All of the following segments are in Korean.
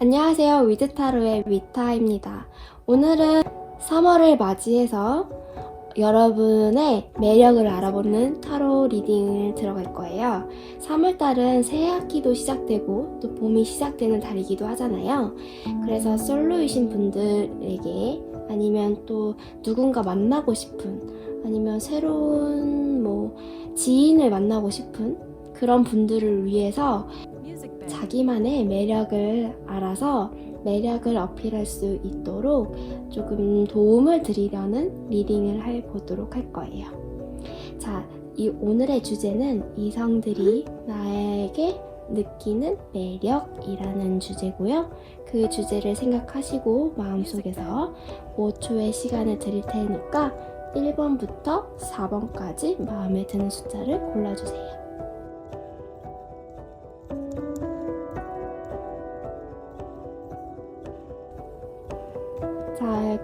안녕하세요. 위드타로의 위타입니다. 오늘은 3월을 맞이해서 여러분의 매력을 알아보는 타로 리딩을 들어갈 거예요. 3월달은 새 학기도 시작되고 또 봄이 시작되는 달이기도 하잖아요. 그래서 솔로이신 분들에게 아니면 또 누군가 만나고 싶은 아니면 새로운 뭐 지인을 만나고 싶은 그런 분들을 위해서 자기만의 매력을 알아서 매력을 어필할 수 있도록 조금 도움을 드리려는 리딩을 해 보도록 할 거예요. 자, 이 오늘의 주제는 이성들이 나에게 느끼는 매력이라는 주제고요. 그 주제를 생각하시고 마음속에서 5초의 시간을 드릴 테니까 1번부터 4번까지 마음에 드는 숫자를 골라주세요.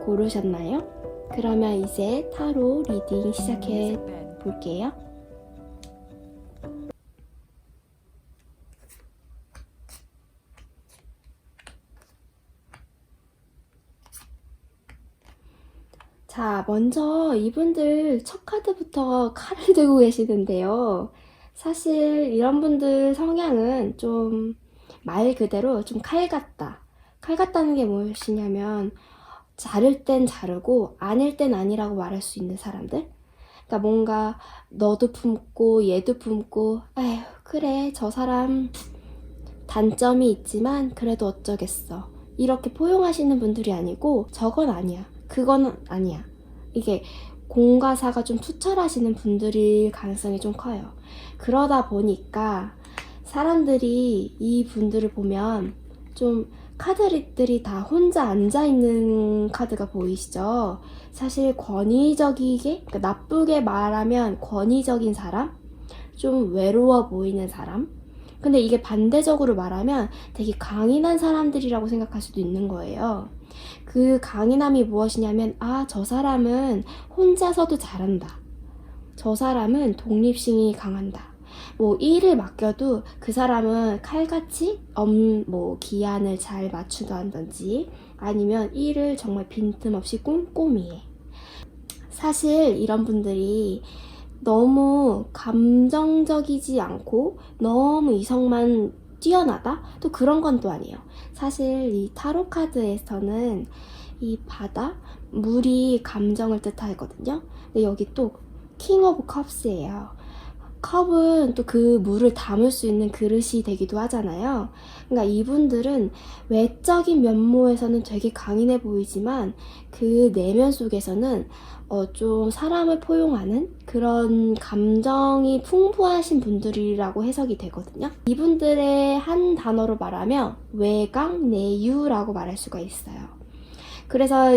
고르셨나요? 그러면 이제 타로 리딩 시작해 볼게요. 자, 먼저 이분들 첫 카드부터 칼을 들고 계시는데요. 사실 이런 분들 성향은 좀 말 그대로 좀 칼 같다. 칼 같다는 게 무엇이냐면 자를 땐 자르고 아닐 땐 아니라고 말할 수 있는 사람들. 그러니까 뭔가 너도 품고 얘도 품고 아휴 그래 저 사람 단점이 있지만 그래도 어쩌겠어. 이렇게 포용하시는 분들이 아니고 저건 아니야. 그건 아니야. 이게 공과 사가 좀 투철하시는 분들일 가능성이 좀 커요. 그러다 보니까 사람들이 이 분들을 보면 좀 카드들이 다 혼자 앉아 있는 카드가 보이시죠? 사실 권위적이게, 그러니까 나쁘게 말하면 권위적인 사람, 좀 외로워 보이는 사람. 근데 이게 반대적으로 말하면 되게 강인한 사람들이라고 생각할 수도 있는 거예요. 그 강인함이 무엇이냐면, 아, 저 사람은 혼자서도 잘한다. 저 사람은 독립심이 강한다. 뭐 일을 맡겨도 그 사람은 칼같이 엄, 뭐 기한을 잘 맞추던지 아니면 일을 정말 빈틈없이 꼼꼼히 해. 사실 이런 분들이 너무 감정적이지 않고 너무 이성만 뛰어나다? 또 그런 건 또 아니에요. 사실 이 타로 카드에서는 이 바다, 물이 감정을 뜻하거든요. 근데 여기 또 킹 오브 컵스예요. 컵은 또 그 물을 담을 수 있는 그릇이 되기도 하잖아요. 그러니까 이분들은 외적인 면모에서는 되게 강인해 보이지만 그 내면 속에서는 어, 좀 사람을 포용하는 그런 감정이 풍부하신 분들이라고 해석이 되거든요. 이분들의 한 단어로 말하면 외강, 내유라고 말할 수가 있어요. 그래서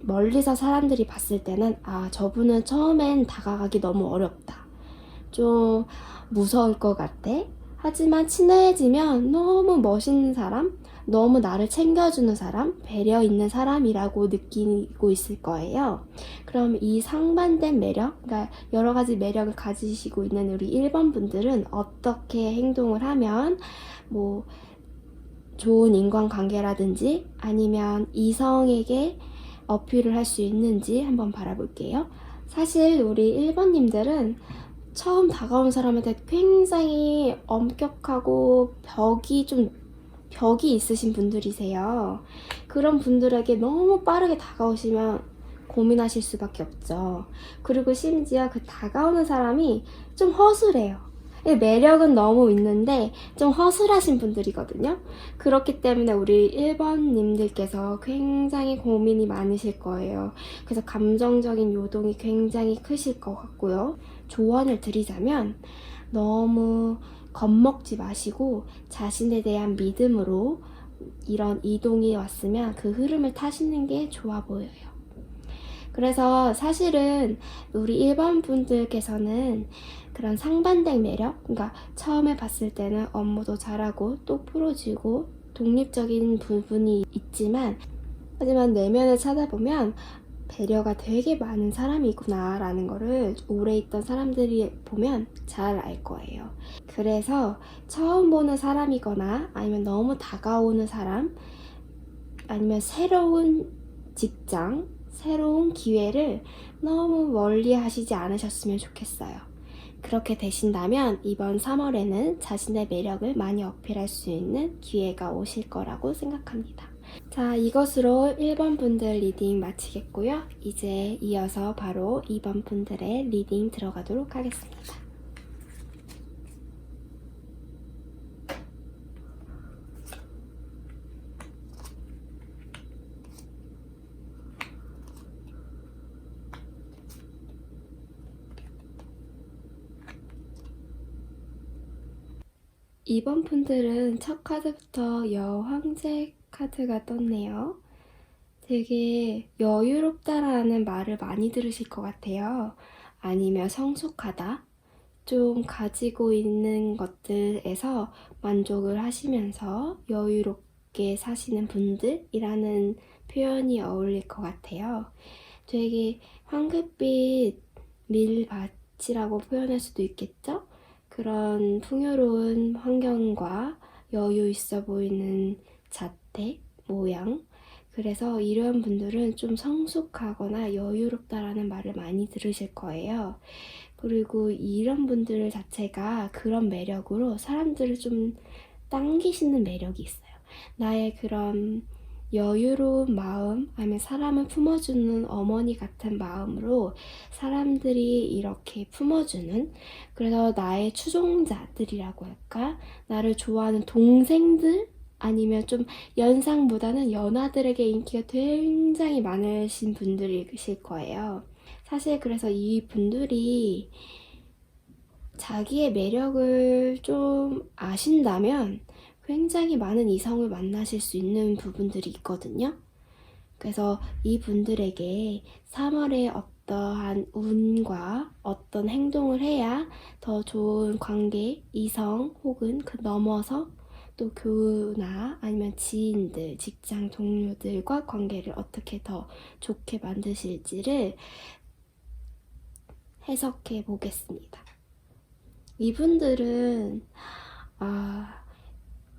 멀리서 사람들이 봤을 때는 아, 저분은 처음엔 다가가기 너무 어렵다. 좀 무서울 것 같아. 하지만 친해지면 너무 멋있는 사람, 너무 나를 챙겨주는 사람, 배려 있는 사람이라고 느끼고 있을 거예요. 그럼 이 상반된 매력, 그러니까 여러 가지 매력을 가지시고 있는 우리 1번 분들은 어떻게 행동을 하면 뭐 좋은 인간관계라든지 아니면 이성에게 어필을 할 수 있는지 한번 바라볼게요. 사실 우리 1번님들은 처음 다가온 사람한테 굉장히 엄격하고 벽이 좀 벽이 있으신 분들이세요. 그런 분들에게 너무 빠르게 다가오시면 고민하실 수밖에 없죠. 그리고 심지어 그 다가오는 사람이 좀 허술해요. 예, 매력은 너무 있는데 좀 허술하신 분들이거든요. 그렇기 때문에 우리 1번님들께서 굉장히 고민이 많으실 거예요. 그래서 감정적인 요동이 굉장히 크실 것 같고요. 조언을 드리자면 너무 겁먹지 마시고 자신에 대한 믿음으로 이런 이동이 왔으면 그 흐름을 타시는 게 좋아 보여요. 그래서 사실은 우리 1번 분들께서는 그런 상반된 매력, 그러니까 처음에 봤을 때는 업무도 잘하고 또 풀어지고 독립적인 부분이 있지만 하지만 내면을 찾아보면 배려가 되게 많은 사람이구나 라는 거를 오래 있던 사람들이 보면 잘 알 거예요. 그래서 처음 보는 사람이거나 아니면 너무 다가오는 사람 아니면 새로운 직장, 새로운 기회를 너무 멀리 하시지 않으셨으면 좋겠어요. 그렇게 되신다면 이번 3월에는 자신의 매력을 많이 어필할 수 있는 기회가 오실 거라고 생각합니다. 자, 이것으로 1번 분들 리딩 마치겠고요. 이제 이어서 바로 2번 분들의 리딩 들어가도록 하겠습니다. 이번 분들은 첫 카드부터 여황제 카드가 떴네요. 되게 여유롭다라는 말을 많이 들으실 것 같아요. 아니면 성숙하다. 좀 가지고 있는 것들에서 만족을 하시면서 여유롭게 사시는 분들이라는 표현이 어울릴 것 같아요. 되게 황급빛 밀밭이라고 표현할 수도 있겠죠? 그런 풍요로운 환경과 여유 있어 보이는 자태, 모양. 그래서 이런 분들은 좀 성숙하거나 여유롭다라는 말을 많이 들으실 거예요. 그리고 이런 분들 자체가 그런 매력으로 사람들을 좀 당기시는 매력이 있어요. 나의 그런 여유로운 마음, 아니면 사람을 품어주는 어머니 같은 마음으로 사람들이 이렇게 품어주는, 그래서 나의 추종자들이라고 할까? 나를 좋아하는 동생들? 아니면 좀 연상보다는 연하들에게 인기가 굉장히 많으신 분들이실 거예요. 사실 그래서 이 분들이 자기의 매력을 좀 아신다면 굉장히 많은 이성을 만나실 수 있는 부분들이 있거든요. 그래서 이 분들에게 3월에 어떠한 운과 어떤 행동을 해야 더 좋은 관계, 이성 혹은 그 넘어서 또 교우나 아니면 지인들, 직장 동료들과 관계를 어떻게 더 좋게 만드실지를 해석해 보겠습니다. 이분들은 아,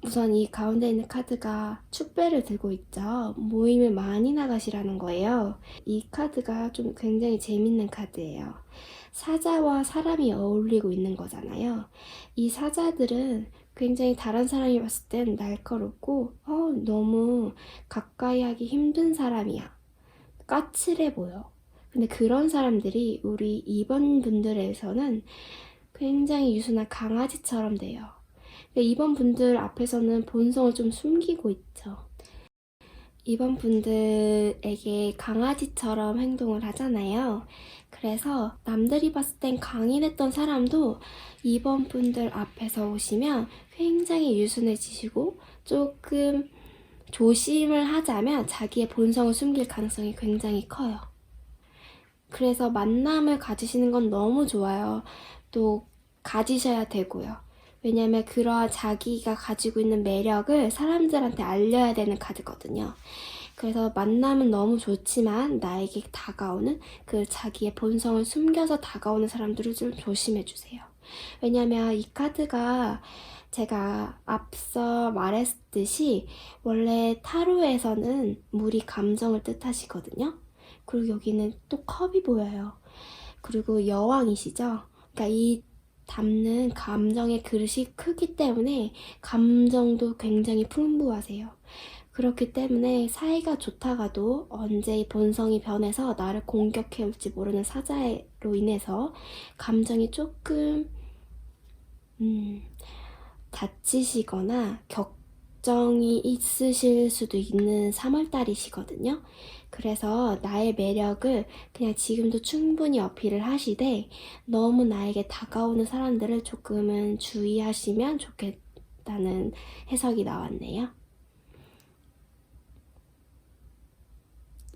우선 이 가운데 있는 카드가 축배를 들고 있죠. 모임을 많이 나가시라는 거예요. 이 카드가 좀 굉장히 재밌는 카드예요. 사자와 사람이 어울리고 있는 거잖아요. 이 사자들은 굉장히 다른 사람이 봤을 땐 날카롭고, 어, 너무 가까이 하기 힘든 사람이야. 까칠해 보여. 근데 그런 사람들이 우리 2번 분들에서는 굉장히 유순한 강아지처럼 돼요. 근데 2번 분들 앞에서는 본성을 좀 숨기고 있죠. 2번 분들에게 강아지처럼 행동을 하잖아요. 그래서 남들이 봤을 땐 강인했던 사람도 2번 분들 앞에서 오시면 굉장히 유순해지시고 조금 조심을 하자면 자기의 본성을 숨길 가능성이 굉장히 커요. 그래서 만남을 가지시는 건 너무 좋아요. 또 가지셔야 되고요. 왜냐면 그러한 자기가 가지고 있는 매력을 사람들한테 알려야 되는 카드거든요. 그래서 만남은 너무 좋지만 나에게 다가오는 그 자기의 본성을 숨겨서 다가오는 사람들을 좀 조심해 주세요. 왜냐면 이 카드가 제가 앞서 말했듯이 원래 타로에서는 물이 감정을 뜻하시거든요. 그리고 여기는 또 컵이 보여요. 그리고 여왕이시죠? 그러니까 이 담는 감정의 그릇이 크기 때문에 감정도 굉장히 풍부하세요. 그렇기 때문에 사이가 좋다가도 언제 이 본성이 변해서 나를 공격해 올지 모르는 사자로 인해서 감정이 조금 음, 다치시거나 격정이 있으실 수도 있는 3월달이시거든요. 그래서 나의 매력을 그냥 지금도 충분히 어필을 하시되 너무 나에게 다가오는 사람들을 조금은 주의하시면 좋겠다는 해석이 나왔네요.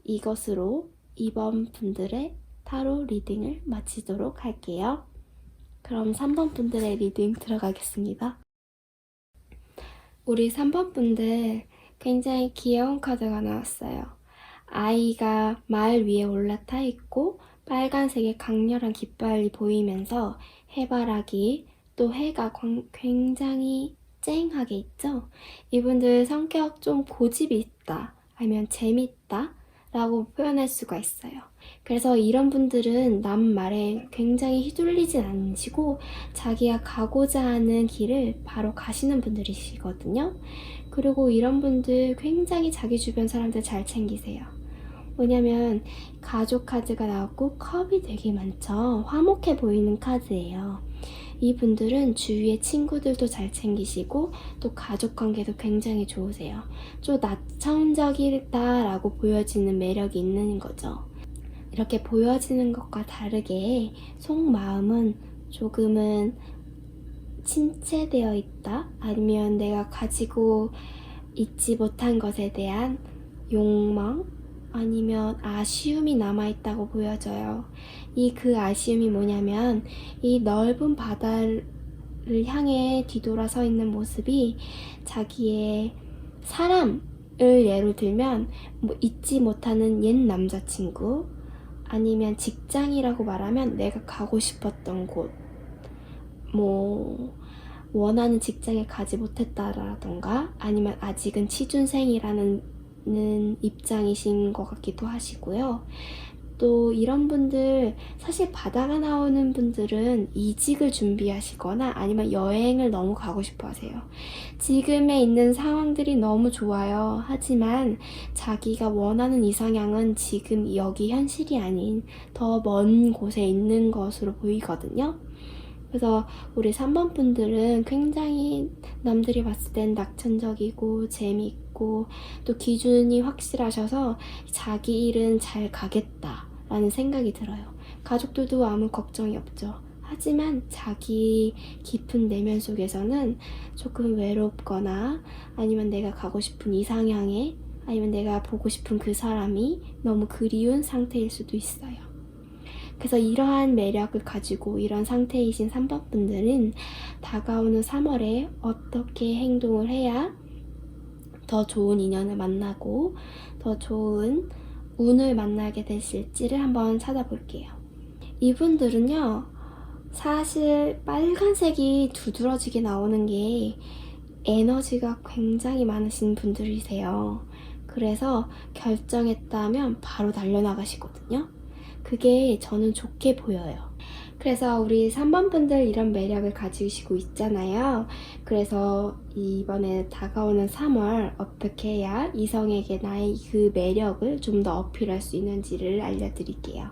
이것으로 이번 분들의 타로 리딩을 마치도록 할게요. 그럼 3번 분들의 리딩 들어가겠습니다. 우리 3번 분들 굉장히 귀여운 카드가 나왔어요. 아이가 말 위에 올라타 있고 빨간색의 강렬한 깃발이 보이면서 해바라기 또 해가 광- 굉장히 쨍하게 있죠. 이분들 성격 좀 고집이 있다 아니면 재밌다 라고 표현할 수가 있어요. 그래서 이런 분들은 남 말에 굉장히 휘둘리진 않으시고 자기가 가고자 하는 길을 바로 가시는 분들이시거든요. 그리고 이런 분들 굉장히 자기 주변 사람들 잘 챙기세요. 왜냐면 가족 카드가 나왔고 컵이 되게 많죠. 화목해 보이는 카드예요. 이분들은 주위의 친구들도 잘 챙기시고 또 가족 관계도 굉장히 좋으세요. 좀 낙천적이다라고 보여지는 매력이 있는 거죠. 이렇게 보여지는 것과 다르게 속마음은 조금은 침체되어 있다? 아니면 내가 가지고 있지 못한 것에 대한 욕망? 아니면 아쉬움이 남아있다고 보여져요. 이 그 아쉬움이 뭐냐면 이 넓은 바다를 향해 뒤돌아서 있는 모습이 자기의 사람을 예로 들면 뭐 잊지 못하는 옛 남자친구 아니면 직장이라고 말하면 내가 가고 싶었던 곳, 뭐, 원하는 직장에 가지 못했다라던가, 아니면 아직은 취준생이라는 는 입장이신 것 같기도 하시고요. 또 이런 분들, 사실 바다가 나오는 분들은 이직을 준비하시거나 아니면 여행을 너무 가고 싶어 하세요. 지금에 있는 상황들이 너무 좋아요. 하지만 자기가 원하는 이상향은 지금 여기 현실이 아닌 더 먼 곳에 있는 것으로 보이거든요. 그래서 우리 3번 분들은 굉장히 남들이 봤을 땐 낙천적이고 재밌고 또 기준이 확실하셔서 자기 일은 잘 가겠다라는 생각이 들어요. 가족들도 아무 걱정이 없죠. 하지만 자기 깊은 내면 속에서는 조금 외롭거나 아니면 내가 가고 싶은 이상향에 아니면 내가 보고 싶은 그 사람이 너무 그리운 상태일 수도 있어요. 그래서 이러한 매력을 가지고 이런 상태이신 3번 분들은 다가오는 3월에 어떻게 행동을 해야 더 좋은 인연을 만나고 더 좋은 운을 만나게 되실지를 한번 찾아볼게요. 이분들은요, 사실 빨간색이 두드러지게 나오는 게 에너지가 굉장히 많으신 분들이세요. 그래서 결정했다면 바로 달려나가시거든요. 그게 저는 좋게 보여요. 그래서 우리 3번 분들 이런 매력을 가지시고 있잖아요. 그래서 이번에 다가오는 3월 어떻게 해야 이성에게 나의 그 매력을 좀 더 어필할 수 있는지를 알려드릴게요.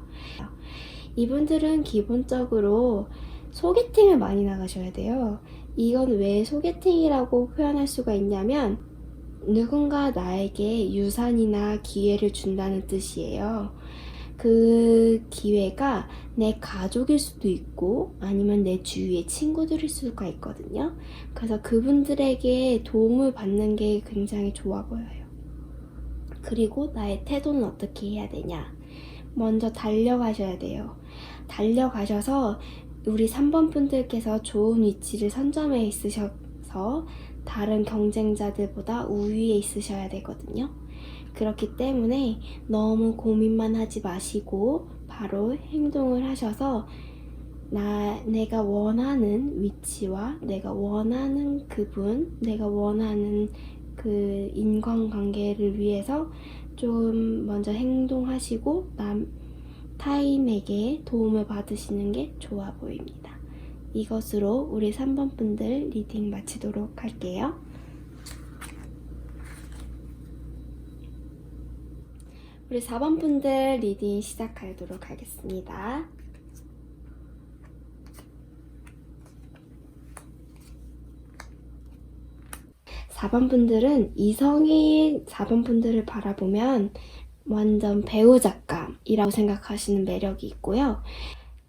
이분들은 기본적으로 소개팅을 많이 나가셔야 돼요. 이건 왜 소개팅이라고 표현할 수가 있냐면 누군가 나에게 유산이나 기회를 준다는 뜻이에요. 그 기회가 내 가족일 수도 있고 아니면 내 주위의 친구들일 수가 있거든요. 그래서 그분들에게 도움을 받는 게 굉장히 좋아 보여요. 그리고 나의 태도는 어떻게 해야 되냐? 먼저 달려가셔야 돼요. 달려가셔서 우리 3번 분들께서 좋은 위치를 선점해 있으셔서 다른 경쟁자들보다 우위에 있으셔야 되거든요. 그렇기 때문에 너무 고민만 하지 마시고 바로 행동을 하셔서 나 내가 원하는 위치와 내가 원하는 그분, 내가 원하는 그 인간관계를 위해서 좀 먼저 행동하시고 남 타인에게 도움을 받으시는 게 좋아 보입니다. 이것으로 우리 3번 분들 리딩 마치도록 할게요. 우리 4번 분들 리딩 시작하도록 하겠습니다. 사번 분들은 이성이 4번 분들을 바라보면 완전 배우작감이라고 생각하시는 매력이 있고요.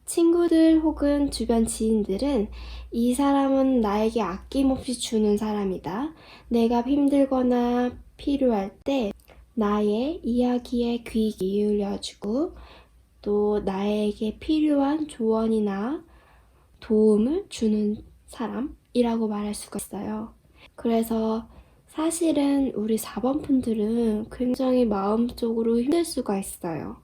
친구들 혹은 주변 지인들은 이 사람은 나에게 아낌없이 주는 사람이다. 내가 힘들거나 필요할 때 나의 이야기에 귀 기울여주고 또 나에게 필요한 조언이나 도움을 주는 사람이라고 말할 수가 있어요. 그래서 사실은 우리 4번 분들은 굉장히 마음적으로 힘들 수가 있어요.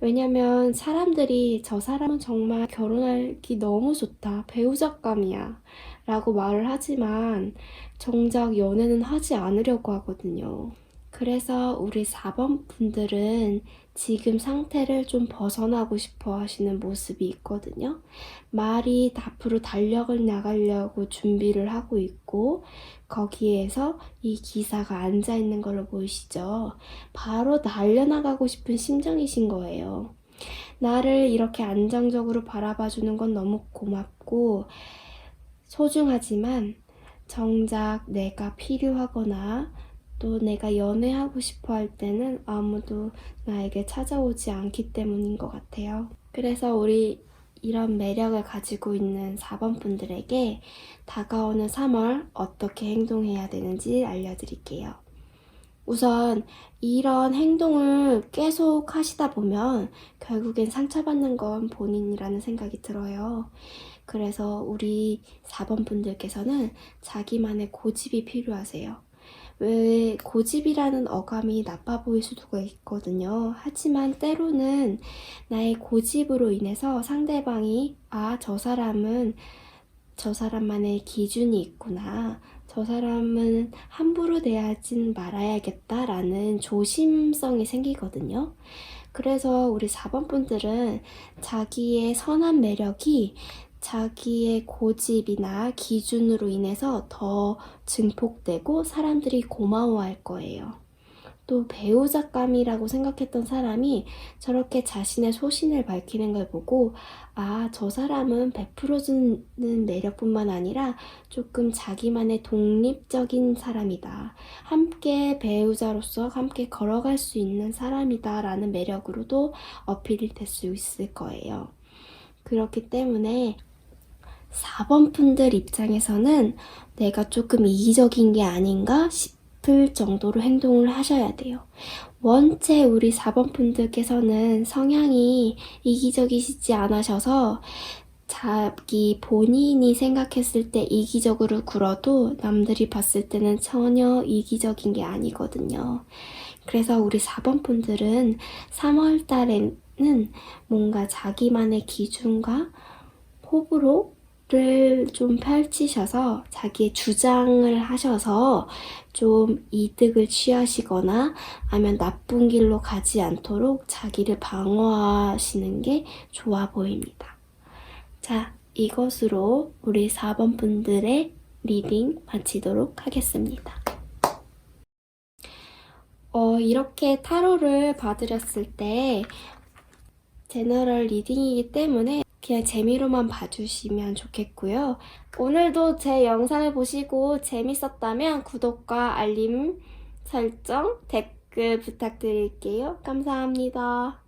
왜냐면 사람들이 저 사람은 정말 결혼하기 너무 좋다. 배우자감이야. 라고 말을 하지만 정작 연애는 하지 않으려고 하거든요. 그래서 우리 4번 분들은 지금 상태를 좀 벗어나고 싶어 하시는 모습이 있거든요. 말이 앞으로 달력을 나가려고 준비를 하고 있고, 거기에서 이 기사가 앉아 있는 걸로 보이시죠? 바로 달려나가고 싶은 심정이신 거예요. 나를 이렇게 안정적으로 바라봐 주는 건 너무 고맙고, 소중하지만, 정작 내가 필요하거나, 또 내가 연애하고 싶어 할 때는 아무도 나에게 찾아오지 않기 때문인 것 같아요. 그래서 우리 이런 매력을 가지고 있는 4번 분들에게 다가오는 3월 어떻게 행동해야 되는지 알려드릴게요. 우선 이런 행동을 계속 하시다 보면 결국엔 상처받는 건 본인이라는 생각이 들어요. 그래서 우리 4번 분들께서는 자기만의 고집이 필요하세요. 왜 고집이라는 어감이 나빠 보일 수도 있거든요. 하지만 때로는 나의 고집으로 인해서 상대방이 아, 저 사람은 저 사람만의 기준이 있구나. 저 사람은 함부로 대하진 말아야겠다라는 조심성이 생기거든요. 그래서 우리 4번 분들은 자기의 선한 매력이 자기의 고집이나 기준으로 인해서 더 증폭되고 사람들이 고마워할 거예요. 또 배우자감이라고 생각했던 사람이 저렇게 자신의 소신을 밝히는 걸 보고 아, 저 사람은 베풀어주는 매력뿐만 아니라 조금 자기만의 독립적인 사람이다. 함께 배우자로서 함께 걸어갈 수 있는 사람이다. 라는 매력으로도 어필이 될 수 있을 거예요. 그렇기 때문에 4번 분들 입장에서는 내가 조금 이기적인 게 아닌가 싶을 정도로 행동을 하셔야 돼요. 원체 우리 4번 분들께서는 성향이 이기적이시지 않으셔서 자기 본인이 생각했을 때 이기적으로 굴어도 남들이 봤을 때는 전혀 이기적인 게 아니거든요. 그래서 우리 4번 분들은 3월 달에는 뭔가 자기만의 기준과 호불호 를좀 펼치셔서 자기의 주장을 하셔서 좀 이득을 취하시거나 아니면 나쁜 길로 가지 않도록 자기를 방어하시는 게 좋아 보입니다. 자, 이것으로 우리 4번 분들의 리딩 마치도록 하겠습니다. 어, 이렇게 타로를 봐드렸을 때 제너럴 리딩이기 때문에 그냥 재미로만 봐주시면 좋겠고요. 오늘도 제 영상을 보시고 재밌었다면 구독과 알림 설정, 댓글 부탁드릴게요. 감사합니다.